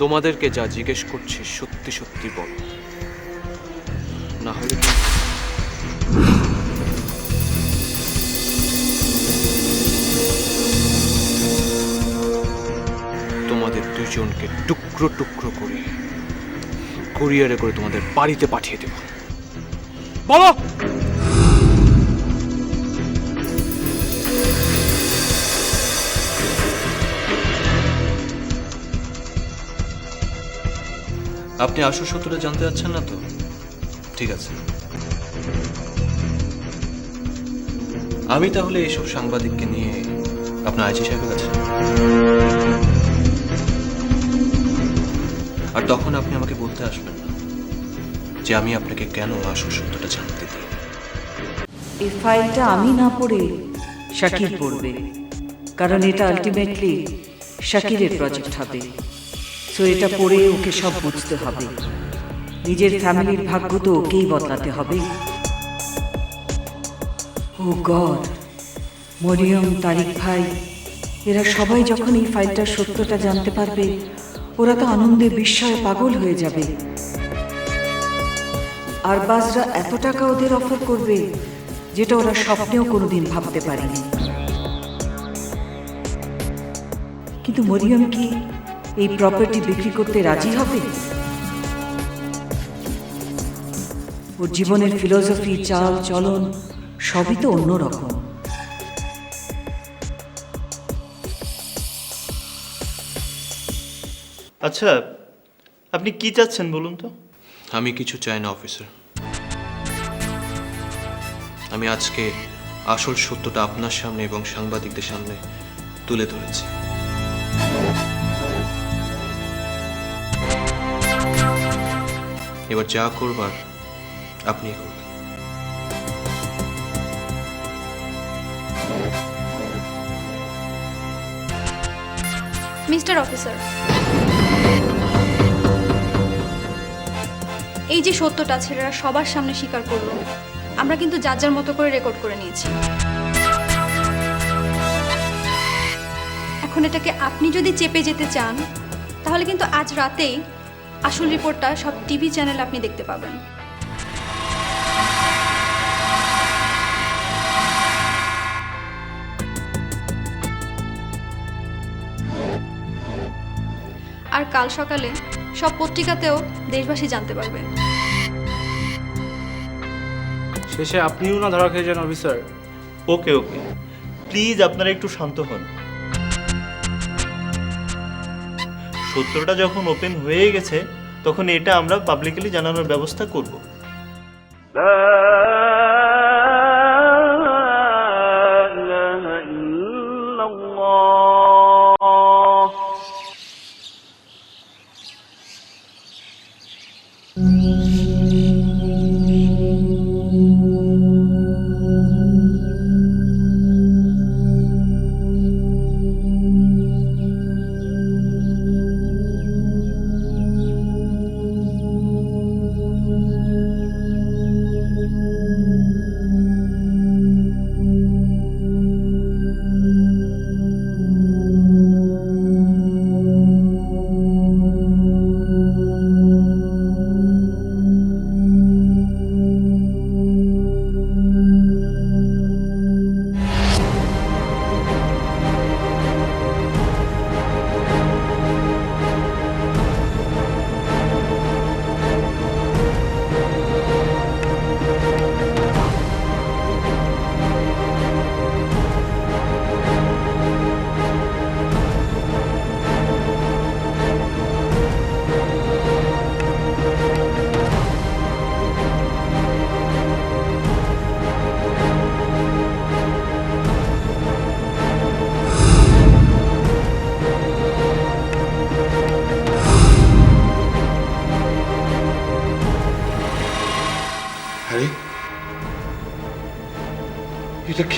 তোমাদেরকে যা জিজ্ঞেস করছি, সত্যি সত্যি বলো। না হলে তোমাদের দুজনকে টুকরো টুকরো করে কুরিয়ারে করে তোমাদের বাড়িতে পাঠিয়ে দেব। বলো! আপনি আসল সত্যটা জানতে চাচ্ছেন না তো? ঠিক আছে। আমি তাহলে এইসব সাংবাদিককে নিয়ে আপনার আইজি সাহেবের কাছে আর তখন আপনি আমাকে বলতে আসবেন না যে আমি আপনাকে কেন আসল সত্যটা জানতে দিই। এই ফাইলটা আমি না পড়ে শাকির পড়বে, কারণ এটা আলটিমেটলি শাকিরের প্রজেক্ট হবে। সো এটা পড়ে ওকে সব বুঝতে হবে। নিজের ফ্যামিলির ভাগ্য তো ওকেই বদলাতে হবে। ও গড, মরিয়ম, তারিক ভাই, এরা সবাই যখন এই ফাইলটার সত্যটা জানতে পারবে, ওরা তো আনন্দে বিস্ময়ে পাগল হয়ে যাবে। আর বাজরা এত টাকা ওদের অফার করবে, যেটা ওরা স্বপ্নেও কোনোদিন ভাবতে পারেনি। কিন্তু মরিয়ম কি এই প্রপার্টি বিক্রি করতে রাজি হবে? ওর জীবনের ফিলোসফি চাল চলন সবই তো অন্যরকম আচ্ছা আপনি কি চাচ্ছেন বলুন তো? আমি কিছু চাই না অফিসার। আমি আজকে আসল সত্যটা আপনার সামনে এবং সাংবাদিকদের সামনে তুলে ধরেছি। এবার যা করবার আপনি মিস্টার অফিসার, এই যে সত্যটা ছেলেরা সবার সামনে স্বীকার করল, আমরা কিন্তু যার যার মতো করে রেকর্ড করে নিয়েছি। এখন এটাকে আপনি যদি চেপে যেতে চান, তাহলে কিন্তু আজ রাতেই আসল রিপোর্টটা সব টিভি চ্যানেল আপনি দেখতে পাবেন। আর কাল সকালে সব পত্রিকাতেও দেশবাসী জানতে পারবে। শেষে আপনিও না ধরা খেয়ে যান অফিসার। Okay okay. প্লিজ আপনারা একটু শান্ত হন। সত্যটা যখন ওপেন হয়ে গেছে তখন এটা আমরা পাবলিকলি জানানোর ব্যবস্থা করব।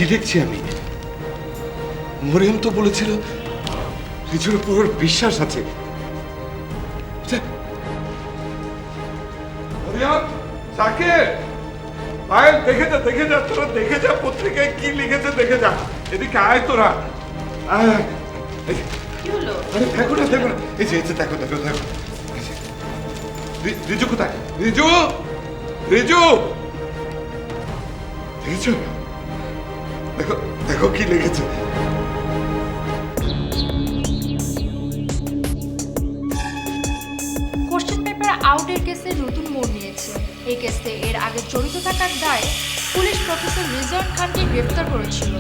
কি দেখছি আমি? মরিয়ম তো বলেছিল রিজুর উপর বিশ্বাস আছে। পায়েল দেখে যা দেখে যা তোরা দেখে যা পত্রিকায় কি লিখেছে দেখে যা। এদিকে আয় তোরা। আরে দেখো না দেখো না। এই যে দেখো দেখো দেখো। রিজু কোথায়? রিজু? রিজু? দেখেছ? দেখো দেখো কি লেগেছে। পেপার আউটের কেসে নতুন মোড় নিয়েছে। এই কেসে এর আগে জড়িত থাকার দায়ে পুলিশ প্রফেসর রিজওয়ান খানকে গ্রেফতার করেছিল।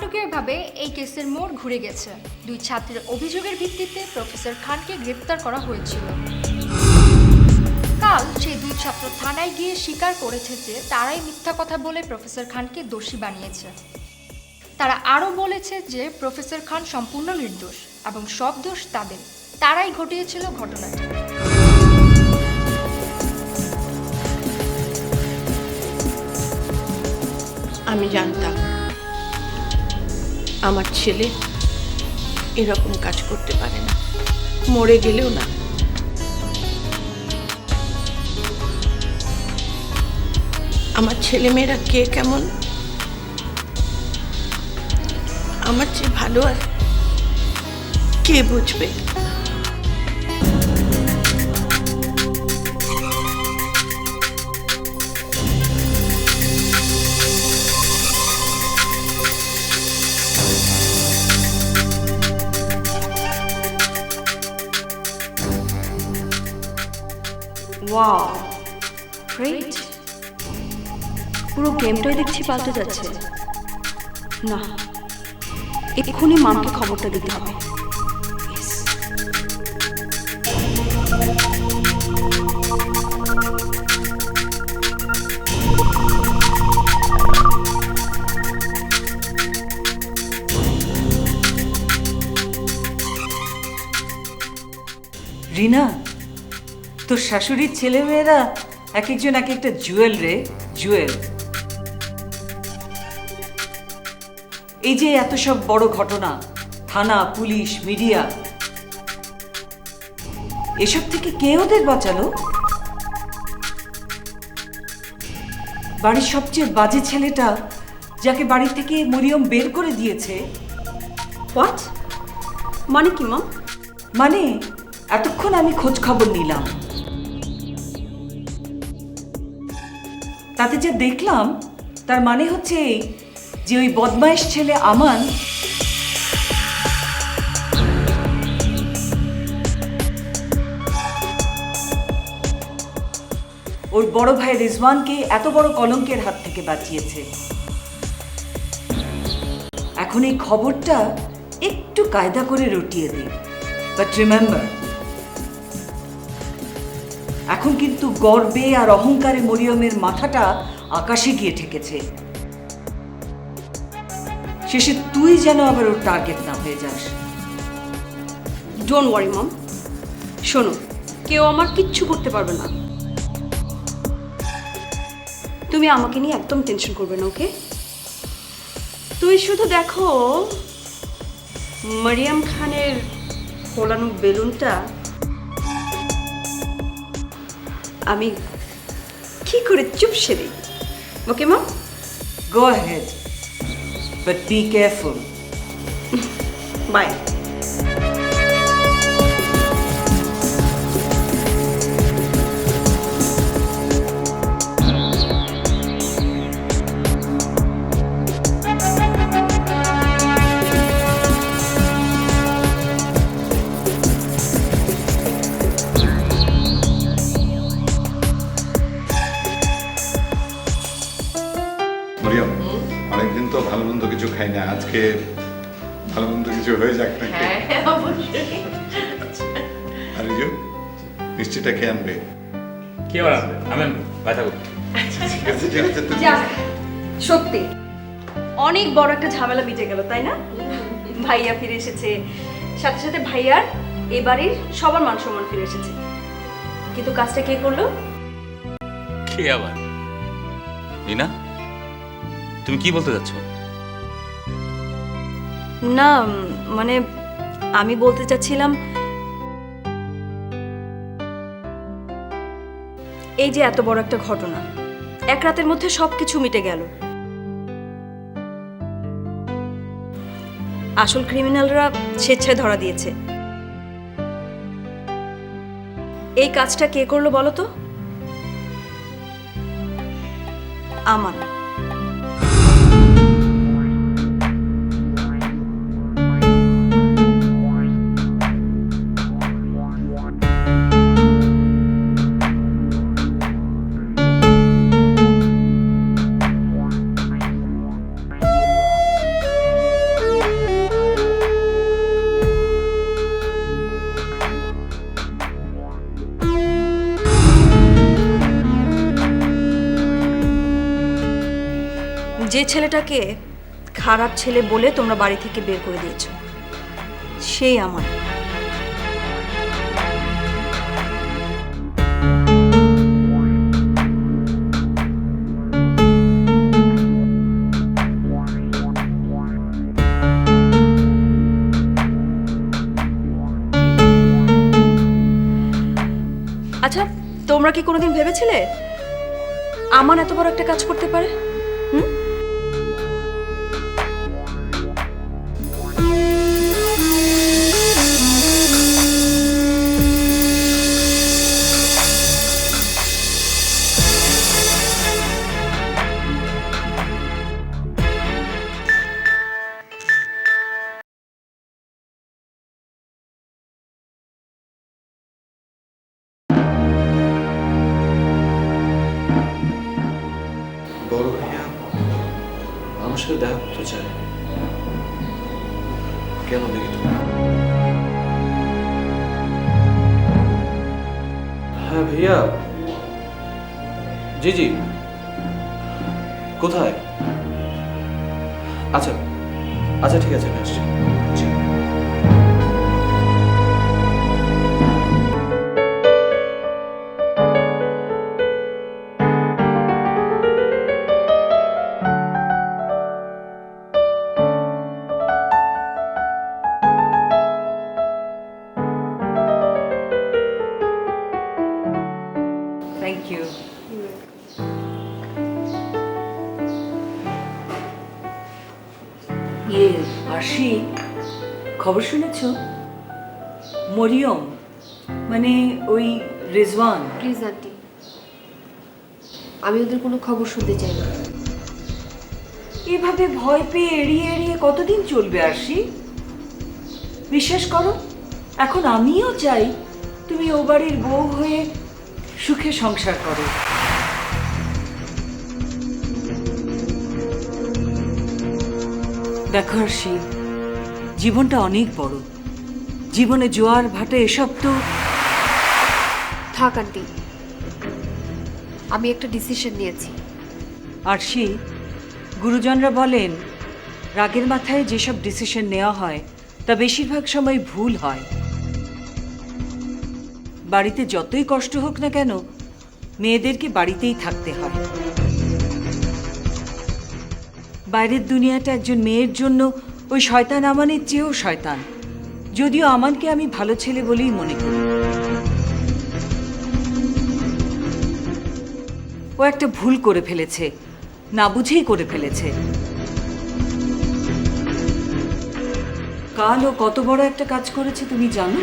নাটকীয়ভাবে এই কেসের মোড় ঘুরে গেছে। দুই ছাত্রের অভিযোগের ভিত্তিতে প্রফেসর খানকে গ্রেফতার করা হয়েছিল। কাল সেই দুই ছাত্র থানায় গিয়ে স্বীকার করেছে যে তারাই মিথ্যা কথা বলে প্রফেসর খানকে দোষী বানিয়েছে। তারা আরও বলেছে যে প্রফেসর খান সম্পূর্ণ নির্দোষ এবং সব দোষ তাদের। তারাই ঘটিয়েছিল ঘটনাটি। আমি জানতাম। আমার ছেলে এরকম কাজ করতে পারে না। মরে গেলেও না। আমার ছেলেমেয়েরা কে কেমন? আমার চেয়ে ভালো আর কে বুঝবে? ওয়াও গ্রেট পুরো গেমটাই দেখছি পাল্টে যাচ্ছে। না এক্ষুনি মামকে খবরটা দিতে হবে। রিনা তোর শাশুড়ির ছেলেমেয়েরা এক একজন এক একটা জুয়েল রে জুয়েল। এই যে এত সব বড় ঘটনা থানা পুলিশ মিডিয়া এসব থেকে কে ওদের বাঁচালো? বাড়ির সবচেয়ে বাজে ছেলেটা যাকে বাড়ি থেকে মরিয়ম বের করে দিয়েছে। হোয়াট মানে কি মাম? মানে এতক্ষণ আমি খোঁজ খবর নিলাম। তাতে যা দেখলাম, তার মানে হচ্ছে এই যে ওই বদমাইশ ছেলে আমান। ওর বড় ভাই রিজওয়ানকে এত বড় কলঙ্কের হাত থেকে বাঁচিয়েছে। এখন এই খবরটা একটু কায়দা করে রটিয়ে দে বাট রিমেম্বার এখন কিন্তু গর্বে আর অহংকারে মরিয়মের মাথাটা আকাশে গিয়ে ঠেকেছে। শেষে তুই যেন আবার ওর টার্গেট না হয়ে যাস। ডোন্ট ওয়ারি মম শোনো, কেউ আমার কিচ্ছু করতে পারবে না। তুমি আমাকে নিয়ে একদম টেনশন করবে না ওকে তুই শুধু দেখো, মারিয়াম খানের ফোলানো বেলুনটা আমি কি করে চুপ সেরে ওকে মা? Go head but be careful bye. খাই না? আজকে ভালো মন্দ কিছু হয়ে যাক নাকি? হ্যাঁ আর রিজু মিষ্টিটা খেয়ে আনবে? কি আনবে? আমি আনব। ভাই থাকুক। তুমি যাক সত্যি অনেক বড় একটা ঝামেলা মিটে গেল তাই না? ভাইয়া ফিরে এসেছে। সাথে সাথে ভাইয়ার এ বাড়ির সবার মান সম্মান ফিরে এসেছে। কিন্তু কাজটা কে করল? কে আবার? রিনা তুমি কি বলতে যাচ্ছ? না মানে আমি বলতে চাচ্ছিলাম, এই যে এত বড় একটা ঘটনা, এক রাতের মধ্যে সব কিছু মিটে গেল। আসল ক্রিমিনালরা স্বেচ্ছায় ধরা দিয়েছে। এই কাজটা কে করল বলো তো? আমান যে ছেলেটাকে খারাপ ছেলে বলে তোমরা বাড়ি থেকে বের করে দিয়েছ, সেই আমার। আচ্ছা তোমরা কি কোনোদিন ভেবেছিলে আমার এত বড় একটা কাজ করতে পারে? সাথে দেখা করতে চায়। কেন দেখি তুমি? হ্যাঁ ভাইয়া। জি জি। কোথায়? আচ্ছা। আচ্ছা ঠিক আছে, আমি আসছি। খবর শুনেছ? মরিয়ম মানে ওই রেজওয়ান। Please aunty. আমি ওদের কোনো খবর শুনতে চাই না। এভাবে ভয় পেয়ে এড়িয়ে এড়িয়ে কতদিন চলবে আরশি? বিশ্বাস করো এখন আমিও চাই তুমি ও বাড়ির বউ হয়ে সুখে সংসার করো। দেখো আরশি জীবনটা অনেক বড়। জীবনে জোয়ার ভাটা এসব তো থাক আন্টি। আমি একটা ডিসিশন নিয়েছি। আর সে গুরুজনরা বলেন রাগের মাথায় যেসব ডিসিশন নেওয়া হয় তা বেশিরভাগ সময় ভুল হয়। বাড়িতে যতই কষ্ট হোক না কেন মেয়েদেরকে বাড়িতেই থাকতে হয়। বাইরের দুনিয়াটা একজন মেয়ের জন্য ওই শয়তান আমানের চেয়েও শয়তান। যদিও আমানকে আমি ভালো ছেলে বলেই মনে করি। ও একটা ভুল করে ফেলেছে, না বুঝেই করে ফেলেছে। কাল ও কত বড় একটা কাজ করেছে তুমি জানো?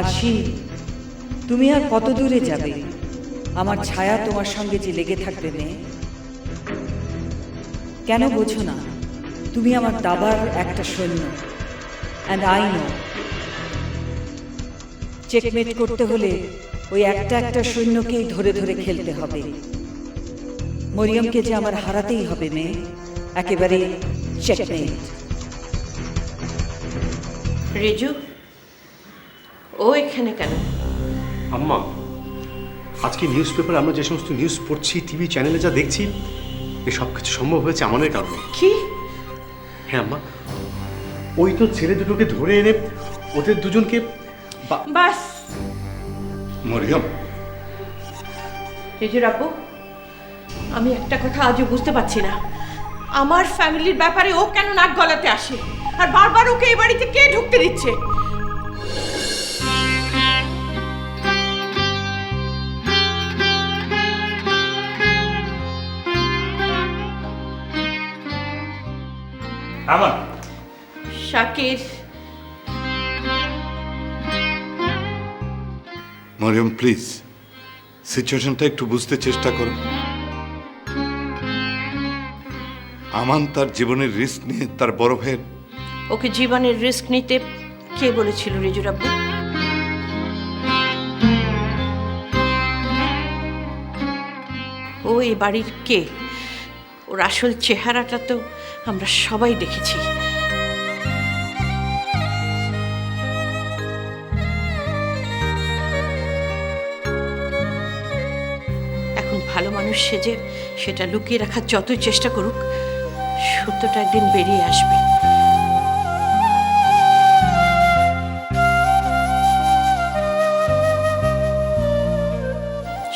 আশি তুমি আর কত দূরে যাবে? আমার ছায়া তোমার সঙ্গে যে লেগে থাকবে মেয়ে? কেন বোঝো না, তুমি আমার দাবার একটা সৈন্য অ্যান্ড আই নো চেকমেট করতে হলে ওই একটা একটা সৈন্যকেই ধরে ধরে খেলতে হবে। মরিয়মকে যে আমার হারাতেই হবে মেয়ে, একেবারে চেকমেট রেজু ও এখানে কেন? আম্মা আজকে নিউজ পেপারে আমরা যে সমস্ত নিউজ পড়ছি টিভি চ্যানেলে যা দেখছি এ সব কিছু সম্ভব হয়েছে আমাদের কারণে। কি? হ্যাঁ আম্মা ওই তো ছেলে দুটোকে ধরে এনে ওদের দুজনকে বাস। মরিয়ম। রেজুর আপু আমি একটা কথা আজও বুঝতে পারছি না। আমার ফ্যামিলির ব্যাপারে ও কেন নাক গলাতে আসে? আর বারবার ওকে এই বাড়িতে কে ঢুকতে দিচ্ছে? আমার। শাকির। মরিয়ম প্লিজ সিচুয়েশনটা একটু বুঝতে চেষ্টা করো। আমান তার জীবনের রিস্ক নিয়ে তার বড় ভাইয়ের ওকে জীবনের রিস্ক নিতে কে বলেছিল রেজুর আব্বু ও এ বাড়ির কে? ওর আসল চেহারাটা তো আমরা সবাই দেখেছি। এখন ভালো মানুষ সেজে সেটা লুকিয়ে রাখার যতই চেষ্টা করুক, সত্যটা একদিন বেরিয়ে আসবে।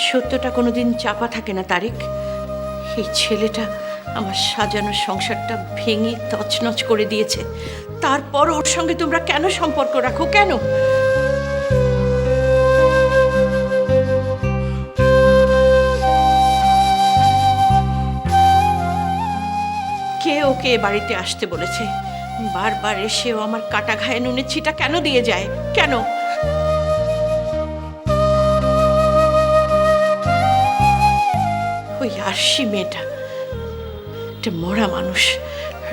সত্যটা কোনোদিন চাপা থাকে না তারিক এই ছেলেটা আমার সাজানো সংসারটা ভেঙে তছনছ করে দিয়েছে। তারপর ওর সঙ্গে তোমরা কেন সম্পর্ক রাখো? কেন? কে ওকে বাড়িতে আসতে বলেছে? বারবার এসেও আমার কাটা ঘায়ে নুনের ছিটা কেন দিয়ে যায়? কেন? ওই আরশি মেয়েটা। একটা মরা মানুষ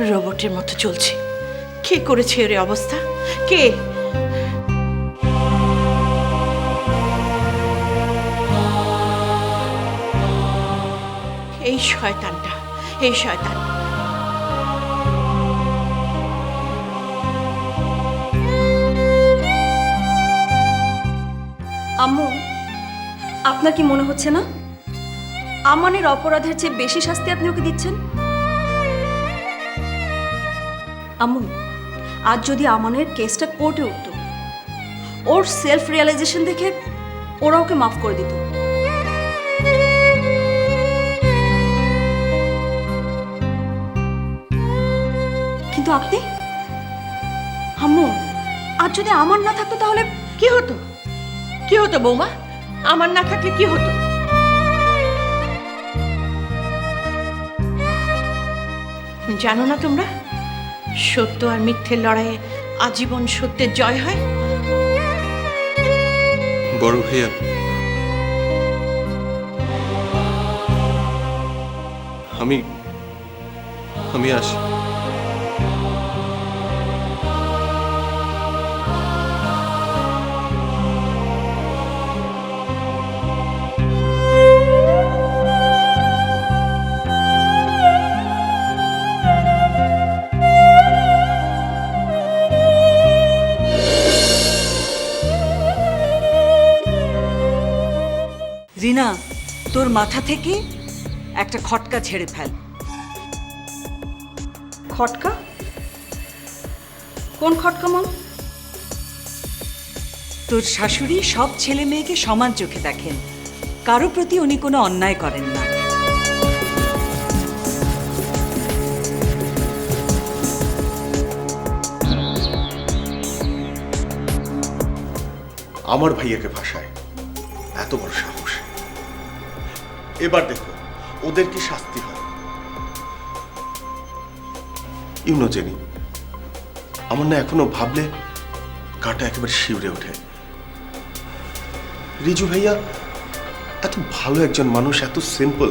রোবটের মতো চলছে। কে করেছে এর অবস্থা? কে? এই শয়তানটা, এই শয়তান। আম্মু, আপনার কি মনে হচ্ছে না? আমানের অপরাধের চেয়ে বেশি শাস্তি আপনি ওকে দিচ্ছেন? আম্মু আজ যদি আমানের কেসটা কোর্টে উঠত, ওর সেলফ রিয়েলাইজেশন দেখে ওরা ওকে মাফ করে দিত। কিন্তু আপনি? আম্মু, আজ যদি আমার না থাকতো তাহলে কি হতো? কি হতো বৌমা? আমার না থাকলে কি হতো? জানো না তোমরা? সত্য আর মিথ্যের লড়াইয়ে আজীবন সত্যের জয় হয়। বড় ভাইয়া আমি আমি আসি। রিনা, তোর মাথা থেকে একটা খটকা ছেড়ে ফেল। খটকা? কোন খটকা মাম তোর শাশুড়ি সব ছেলে মেয়েকে সমান চোখে দেখেন। কারও প্রতি উনি কোনো অন্যায় করেন না। আমার ভাইয়াকে ভাষায় এত বড় সাহস। এবার দেখো, ওদের কি শাস্তি হয়? ইউনো জেনি আমার না এখনও ভাবলে কাটা একেবারে শিউরে ওঠে। রিজু ভাইয়া এত ভালো একজন মানুষ, এত সিম্পল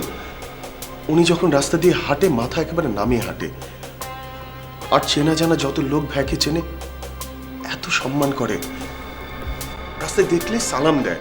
উনি যখন রাস্তা দিয়ে হাঁটে, মাথা একেবারে নামিয়ে হাঁটে। আর চেনা জানা যত লোক ভাইকে চেনে, এত সম্মান করে। রাস্তায় দেখলে সালাম দেয়।